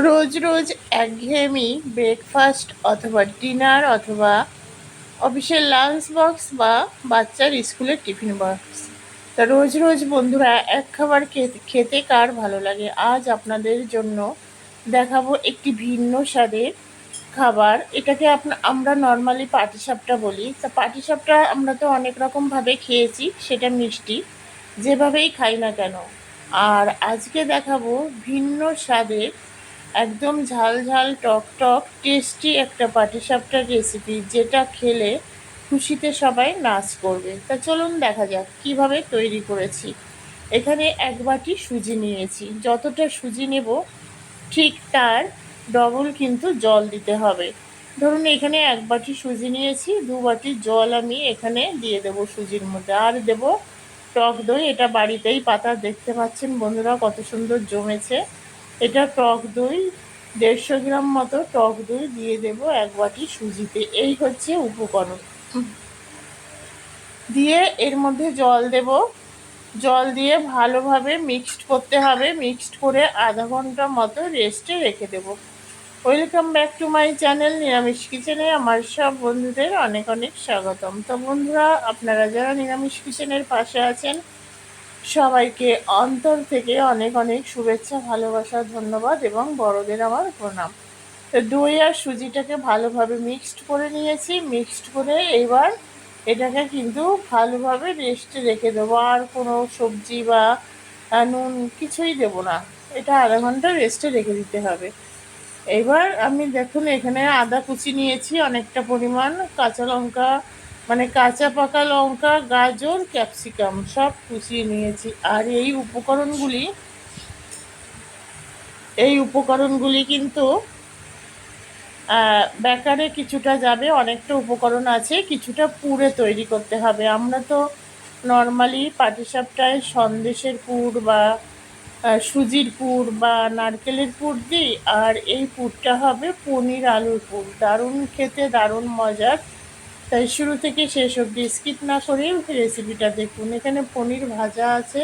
রোজ রোজ একঘেয়েমি ব্রেকফাস্ট অথবা ডিনার অথবা অফিসের লাঞ্চ বক্স বা বাচ্চার স্কুলের টিফিন বক্স তা রোজ রোজ বন্ধুরা এক খাবার খেতে খেতে কার ভালো লাগে? আজ আপনাদের জন্য দেখাবো একটি ভিন্ন স্বাদের খাবার। এটাকে আমরা নর্মালি পাটিসাপটা বলি। তা পাটিসাপটা আমরা তো অনেক রকমভাবে খেয়েছি, সেটা মিষ্টি। যেভাবেই খাই না কেন। আর আজকে দেখাবো ভিন্ন স্বাদের একদম ঝাল ঝাল, টক টক টেস্টি একটা পাটিসাপটার রেসিপি যেটা খেলে খুশিতে সবাই নাচ করবে। তা চলুন দেখা যাক কীভাবে তৈরি করেছি। এখানে এক বাটি সুজি নিয়েছি। যতটা সুজি নেব, ঠিক তার ডবল কিন্তু জল দিতে হবে। ধরুন এখানে এক বাটি সুজি নিয়েছি, দু বাটি জল আমি এখানে দিয়ে দেব সুজির মধ্যে। আর দেব টক দই, এটা বাড়িতেই পাতা। দেখতে পাচ্ছেন বন্ধুরা কত সুন্দর জমেছে। এটা টক দই, দেড়শো গ্রাম মতো টক দই দিয়ে দেব এক বাটি সুজিতে। এই হচ্ছে উপকরণ। দিয়ে এর মধ্যে জল দেব। জল দিয়ে ভালোভাবে মিক্সড করতে হবে। মিক্সড করে আধা ঘণ্টা মতো রেস্টে রেখে দেব। Welcome back to my channel নিরামিষ কিচেনে আমার সব বন্ধুদের অনেক অনেক স্বাগতম। তো বন্ধুরা, আপনারা যারা নিরামিষ কিচেনের পাশে আছেন সবাইকে অন্তর থেকে অনেক অনেক শুভেচ্ছা, ভালোবাসা, ধন্যবাদ এবং বড়দের আমার প্রণাম। দই আর সুজিটাকে ভালোভাবে মিক্সড করে নিয়েছি। মিক্সড করে এবার এটাকে কিন্তু ভালোভাবে রেস্টে রেখে দেবো। আর কোনো সবজি বা নুন কিছুই দেবো না। এটা আধা ঘণ্টা রেস্টে রেখে দিতে হবে। এবার আমি দেখুন এখানে আদা কুচি নিয়েছি অনেকটা পরিমাণ। কাঁচা লঙ্কা মানে কাঁচা পাকা লঙ্কা, গাজর, ক্যাপসিকাম সব কুচিয়ে নিয়েছি। আর এই উপকরণগুলি এই উপকরণগুলি কিন্তু ব্যাকারে কিছুটা যাবে, অনেকটা উপকরণ আছে, কিছুটা পুরে তৈরি করতে হবে। আমরা তো নর্মালি পাটিসাপটায় সন্দেশের পুর বা সুজির পুর বা নারকেলের পুর দিই, আর এই পুরটা হবে পনির আলুর পুর। দারুণ খেতে, দারুণ মজার। তাই শুরু থেকে শেষ অবধি স্কিপ না করে রেসিপিটা দেখুন। এখানে পনির ভাজা আছে,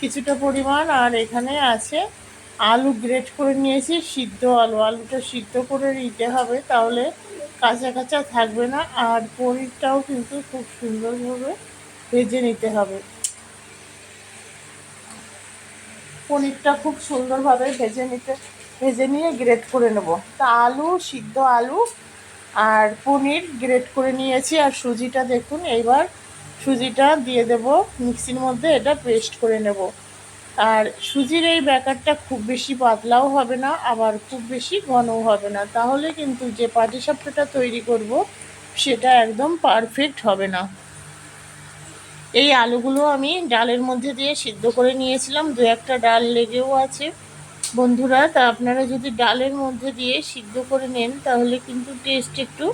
কিছুটা পরিমাণ, আর এখানে আছে আলু গ্রেট করে নিয়েছি, সিদ্ধ আলু। আলুটা সিদ্ধ করে নিতে হবে, তাহলে কাঁচা কাঁচা থাকবে না, আর পনিরটাও কিন্তু খুব সুন্দরভাবে ভেজে নিতে হবে। পনিরটা খুব সুন্দরভাবে ভেজে নিতে, ভেজে নিয়ে গ্রেট করে নেব। তা আলু, সিদ্ধ আলু আর পনির গ্রেট করে নিয়েছি, আর সুজিটা দেখুন, এইবার সুজিটা দিয়ে দেব, মিক্সির মধ্যে এটা পেস্ট করে নেব। আর সুজির এই ব্যাকারটা খুব বেশি পাতলাও হবে না, আবার খুব বেশি ঘনও হবে না। তাহলে কিন্তু যে পাটিসাপটাটা তৈরি করব, সেটা একদম পারফেক্ট হবে না। এই আলুগুলো আমি ডালের মধ্যে দিয়ে সিদ্ধ করে নিয়েছিলাম, দু একটা ডাল লেগেও আছে। বন্ধুরা, তা আপনারা যদি ডালের মধ্যে দিয়ে সিদ্ধ করে নেন, তাহলে কিন্তু টেস্ট একটু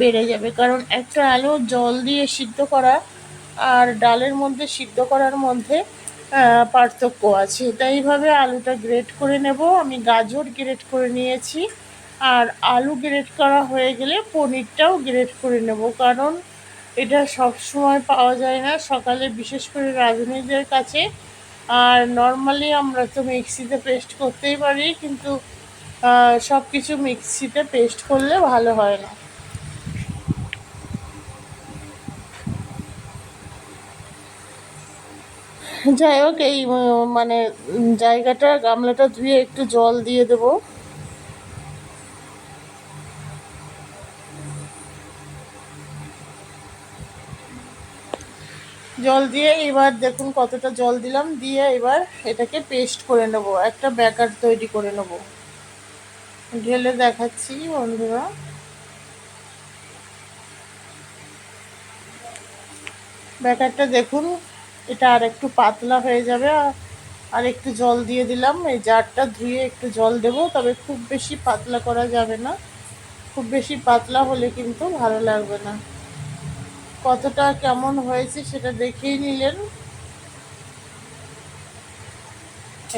বেড়ে যাবে। কারণ একটা আলু জল দিয়ে সিদ্ধ করা আর ডালের মধ্যে সিদ্ধ করার মধ্যে পার্থক্য আছে। তাই এইভাবে আলুটা গ্রেট করে নেব। আমি গাজর গ্রেট করে নিয়েছি। আর আলু গ্রেট করা হয়ে গেলে পনিরটাও গ্রেট করে নেব। কারণ এটা সব সময় পাওয়া যায় না। সকালে বিশেষ করে রাঁধুনিদের কাছে আর নর্মালি আমরা তো মিক্সিতে পেস্ট করতেই পারি, কিন্তু সব কিছু মিক্সিতে পেস্ট করলে ভালো হয় না। যাই হোক, এই মানে জায়গাটা, গামলাটা ধুয়ে একটু জল দিয়ে দেবো। জল দিয়ে এবার দেখুন কতটা জল দিলাম, দিয়ে এবার এটাকে পেস্ট করে নেব, একটা ব্যাকার তৈরি করে নেব। ঢেলে দেখাচ্ছি বন্ধুরা। ব্যাকারটা দেখুন, এটা আর একটু পাতলা হয়ে যাবে, আর একটু জল দিয়ে দিলাম। এই জারটা ধুয়ে একটু জল দেব, তবে খুব বেশি পাতলা করা যাবে না। খুব বেশি পাতলা হলে কিন্তু ভালো লাগবে না। কতটা কেমন হয়েছে সেটা দেখেই নিলেন।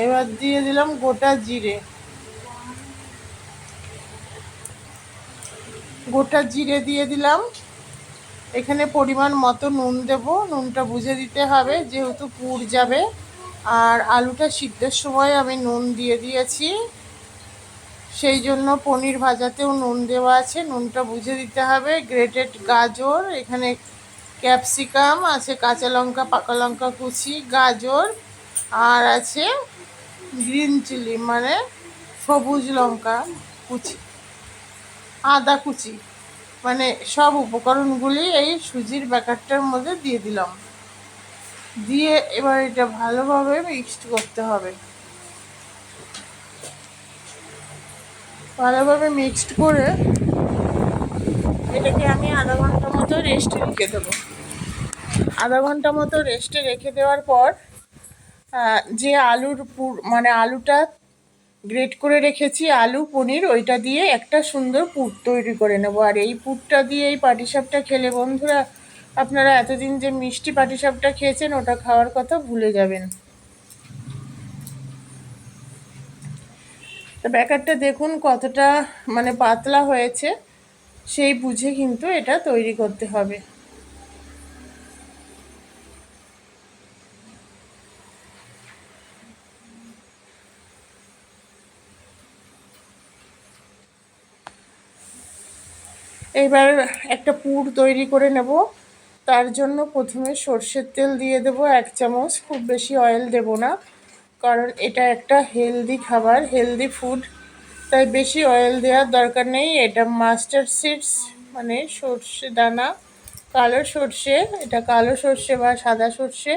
এবার দিয়ে দিলাম গোটা জিরে। গোটা জিরে দিয়ে দিলাম। এখানে পরিমাণ মতো নুন দেব, নুনটা বুঝে দিতে হবে যেহেতু পুর যাবে। আর আলুটা সিদ্ধের সময় আমি নুন দিয়ে দিয়েছি। সেই জন্য পনির ভাজাতেও নুন দেওয়া আছে, নুনটা বুঝে দিতে হবে। গ্রেটেড গাজর, এখানে ক্যাপসিকাম, আছে কাঁচা লঙ্কা, পাকা লঙ্কা কুচি, গাজর, আর আছে গ্রিন চিলি মানে সবুজ লঙ্কা কুচি, আদা কুচি মানে সব উপকরণগুলি এই সুজির ব্যাকারটার মধ্যে দিয়ে দিলাম। দিয়ে এবার এটা ভালোভাবে মিক্সড করতে হবে। ভালোভাবে মিক্সড করে এটাকে আমি আধা ঘণ্টা মতো রেস্টে রেখে দেবো। আধা ঘণ্টা মতো রেস্টে রেখে দেওয়ার পর যে আলুর পুর মানে আলুটা গ্রেট করে রেখেছি, আলু, পনির, ওইটা দিয়ে একটা সুন্দর পুর তৈরি করে নেব। আর এই পুরটা দিয়ে এই পাটিসাপটা খেলে, বন্ধুরা, আপনারা এতদিন যে মিষ্টি পাটিসাপটা খেয়েছেন, ওটা খাওয়ার কথা ভুলে যাবেন। তো ব্যাকারটা দেখুন কতটা মানে পাতলা হয়েছে। সেই বুঝে কিন্তু এটা তৈরি করতে হবে। এবার একটা পুর তৈরি করে নেব। তার জন্য প্রথমে সর্ষের তেল দিয়ে দেব। এক চামচ, খুব বেশি অয়েল দেব না। কারণ এটা একটা হেলদি খাবার হেলদি ফুড তাই বেশি অয়েল দেওয়ার দরকার নেই। এটা মাস্টার্ড সিডস মানে সর্ষে দানা, কালো সর্ষে, এটা কালো সর্ষে বা সাদা সর্ষে,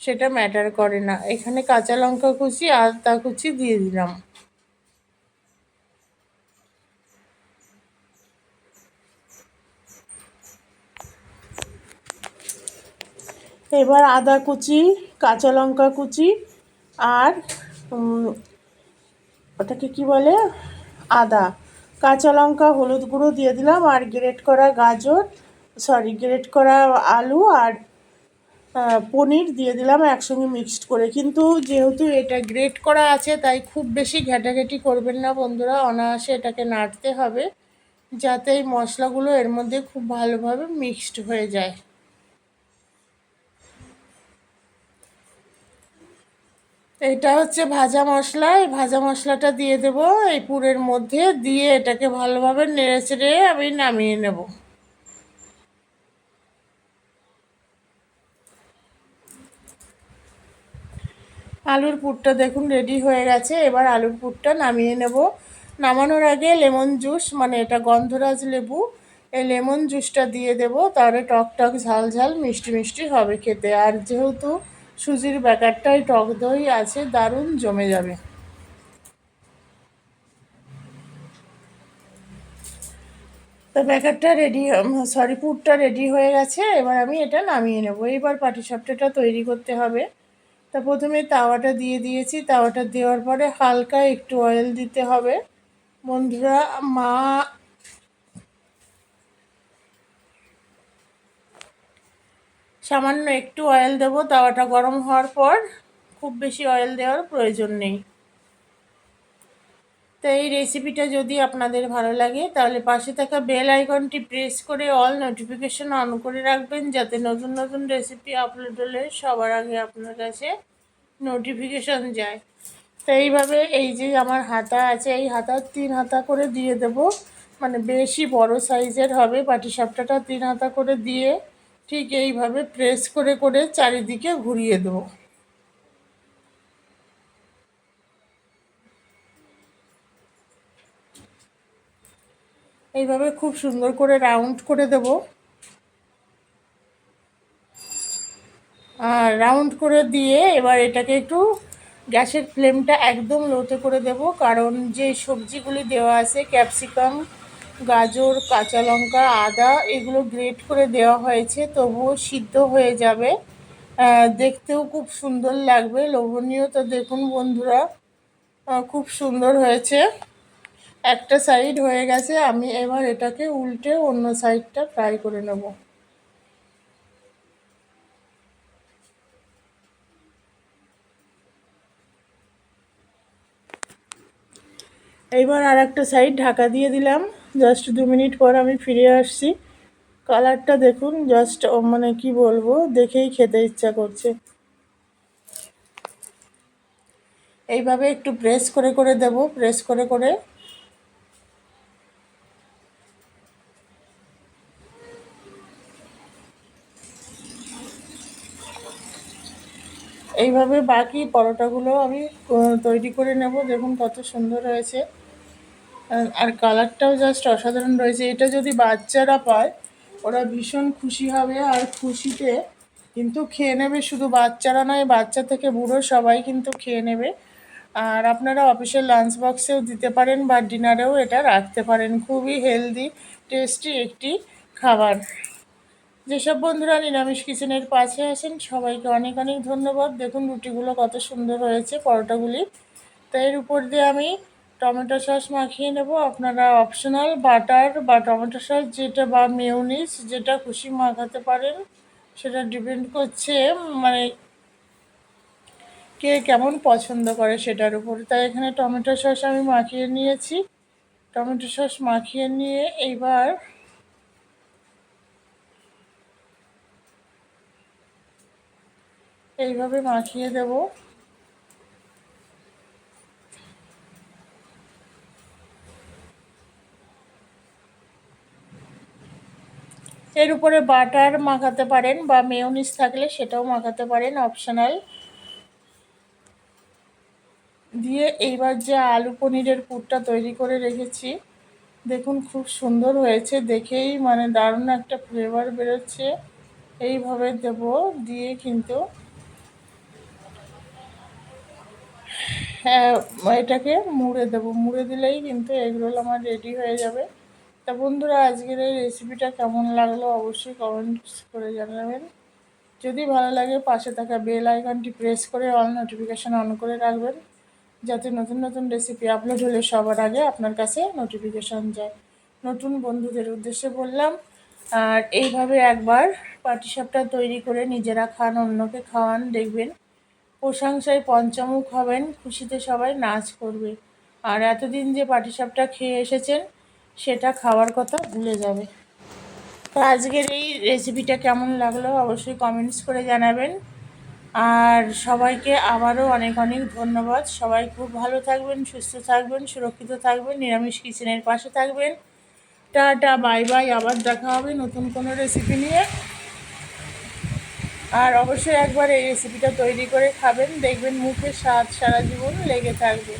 সেটা ম্যাটার করে না। এখানে কাঁচা লঙ্কা কুচি আর আদা কুচি দিয়ে দিলাম। এবার আদা কুচি, কাঁচা লঙ্কা কুচি আর ওটাকে কি বলে? আদা। কাঁচা লঙ্কা, হলুদ গুঁড়ো দিয়ে দিলাম আর গ্রেট করা গাজর সরি গ্রেট করা আলু আর পনির দিয়ে দিলাম একসঙ্গে মিক্সড করে। কিন্তু যেহেতু এটা গ্রেট করা আছে, তাই খুব বেশি ঘেটাঘেটি করবেন না বন্ধুরা, অনায়াসে এটাকে নাড়তে হবে, যাতে এই মশলাগুলো এর মধ্যে খুব ভালোভাবে মিক্সড হয়ে যায়। এটা হচ্ছে ভাজা মশলা, এই ভাজা মশলাটা দিয়ে দেব এই পুরের মধ্যে, দিয়ে এটাকে ভালোভাবে নেড়ে চেড়ে আমি নামিয়ে নেব। আলুর পুরটা দেখুন রেডি হয়ে গেছে, এবার আলুর পুরটা নামিয়ে নেব। নামানোর আগে লেমন জুস মানে এটা গন্ধরাজ লেবু, এই লেমন জুসটা দিয়ে দেব, তাহলে টক টক ঝাল ঝাল মিষ্টি মিষ্টি হবে খেতে। আর যেহেতু সুজির ব্যাটারটাই টক দই আছে, দারুণ জমে যাবে। তো ব্যাটারটা রেডি সরি পুরটা রেডি হয়ে গেছে, এবার আমি এটা নামিয়ে নেব। এবার পাটিসাপটাটা তৈরি করতে হবে। তা প্রথমে তাওয়াটা দিয়ে দিয়েছি। তাওয়াটা দেওয়ার পরে হালকা একটু অয়েল দিতে হবে। বন্ধুরা, মা সামান্য একটু অয়েল দেবো, তাওয়াটা গরম হওয়ার পর খুব বেশি অয়েল দেওয়ার প্রয়োজন নেই। তো এই রেসিপিটা যদি আপনাদের ভালো লাগে, তাহলে পাশে থাকা বেল আইকনটি প্রেস করে অল নোটিফিকেশন অন করে রাখবেন, যাতে নতুন নতুন রেসিপি আপলোড হলে সবার আগে আপনার কাছে নোটিফিকেশন যায়। তো এইভাবে এই যে আমার হাতা আছে, এই হাতার তিন হাতা করে দিয়ে দেব। মানে বেশি বড় সাইজের হবে, পাটিসাপটাটা তিন হাতা করে দিয়ে ঠিক এইভাবে প্রেস করে করে চারিদিকে ঘুরিয়ে দেবো। এইভাবে খুব সুন্দর করে রাউন্ড করে দেব। আর রাউন্ড করে দিয়ে এবার এটাকে একটু গ্যাসের ফ্লেমটা একদম লোতে করে দেব, কারণ যে সবজিগুলি দেওয়া আছে ক্যাপসিকাম গাজর, কাঁচা লঙ্কা, আদা এগুলো গ্রেট করে দেওয়া হয়েছে, তবুও সিদ্ধ হয়ে যাবে। দেখতেও খুব সুন্দর লাগবে, লোভনীয় তো দেখুন বন্ধুরা। খুব সুন্দর হয়েছে। একটা সাইড হয়ে গেছে, আমি এবার এটাকে উল্টে অন্য সাইডটা ফ্রাই করে নেব। এইবার আর একটা সাইড ঢাকা দিয়ে দিলাম। জাস্ট দু মিনিট পর আমি ফিরে আসছি। কালারটা দেখুন, জাস্ট মানে কি বলব, দেখেই খেতে ইচ্ছা করছে। এইভাবে একটু প্রেস করে করে দেব প্রেস করে করে। এইভাবে বাকি পরোটাগুলো আমি তৈরি করে নেব, দেখুন কত সুন্দর হয়েছে। আর- কালারটাও জাস্ট অসাধারণ রয়েছে। এটা যদি বাচ্চারা পায়, ওরা ভীষণ খুশি হবে আর খুশিতে কিন্তু খেয়ে নেবে। শুধু বাচ্চারা নয়, বাচ্চা থেকে বুড়ো সবাই কিন্তু খেয়ে নেবে। আর আপনারা অফিসের লাঞ্চ বক্সেও দিতে পারেন বা ডিনারেও এটা রাখতে পারেন। খুবই হেলদি টেস্টি একটি খাবার। যেসব বন্ধুরা নিরামিষ কিচেনের পাশে আছেন, সবাইকে অনেক অনেক ধন্যবাদ। দেখুন রুটিগুলো কত সুন্দর হয়েছে, পরোটাগুলি। তো এর উপর দিয়ে আমি টমেটো সস মাখিয়ে নেব। আপনারা অপশনাল বাটার বা টমেটো সস যেটা বা মেয়োনিজ যেটা খুশি মাখাতে পারেন, সেটা ডিপেন্ড করছে মানে কে কেমন পছন্দ করে সেটার উপর। তাই এখানে টমেটো সস আমি মাখিয়ে নিয়েছি। টমেটো সস মাখিয়ে নিয়ে এইবার এইভাবে মাখিয়ে দেব। এর উপরে বাটার মাখাতে পারেন বা মেয়োনিজ থাকলে সেটাও মাখাতে পারেন অপশনাল দিয়ে এইবার যে আলু পনিরের পুরটা তৈরি করে রেখেছি, দেখুন খুব সুন্দর হয়েছে, দেখেই মানে দারুণ একটা ফ্লেভার বেরোচ্ছে। এইভাবে দেব, দিয়ে কিন্তু এটাকে মুড়ে দেবো। মুড়ে দিলেই কিন্তু এগরোল আমার রেডি হয়ে যাবে। তা বন্ধুরা, আজকের এই রেসিপিটা কেমন লাগল অবশ্যই কমেন্টস করে জানাবেন। যদি ভালো লাগে, পাশে থাকা বেল আইকনটি প্রেস করে অল নোটিফিকেশান অন করে রাখবেন, যাতে নতুন নতুন রেসিপি আপলোড হলে সবার আগে আপনার কাছে নোটিফিকেশান যায়। নতুন বন্ধুদের উদ্দেশ্যে বললাম, আর এইভাবে একবার পাটিসাপটা তৈরি করে নিজেরা খান, অন্যকে খাওয়ান, দেখবেন প্রশংসায় পঞ্চমুখ হবেন, খুশিতে সবাই নাচ করবে। আর এতদিন যে পাটিসাপটা খেয়ে এসেছেন সেটা খাওয়ার কথা ভুলে যাবে। তো আজকের এই রেসিপিটা কেমন লাগল অবশ্যই কমেন্টস করে জানাবেন। আর সবাইকে আবারও অনেক অনেক ধন্যবাদ। সবাই খুব ভালো থাকবেন, সুস্থ থাকবেন, সুরক্ষিত থাকবেন, নিরামিষ কিচেনের পাশে থাকবেন। টাটা বাই বাই আবার দেখা হবে নতুন কোনো রেসিপি নিয়ে। আর অবশ্যই একবার এই রেসিপিটা তৈরি করে খাবেন। দেখবেন মুখে স্বাদ সারা জীবন লেগে থাকবে।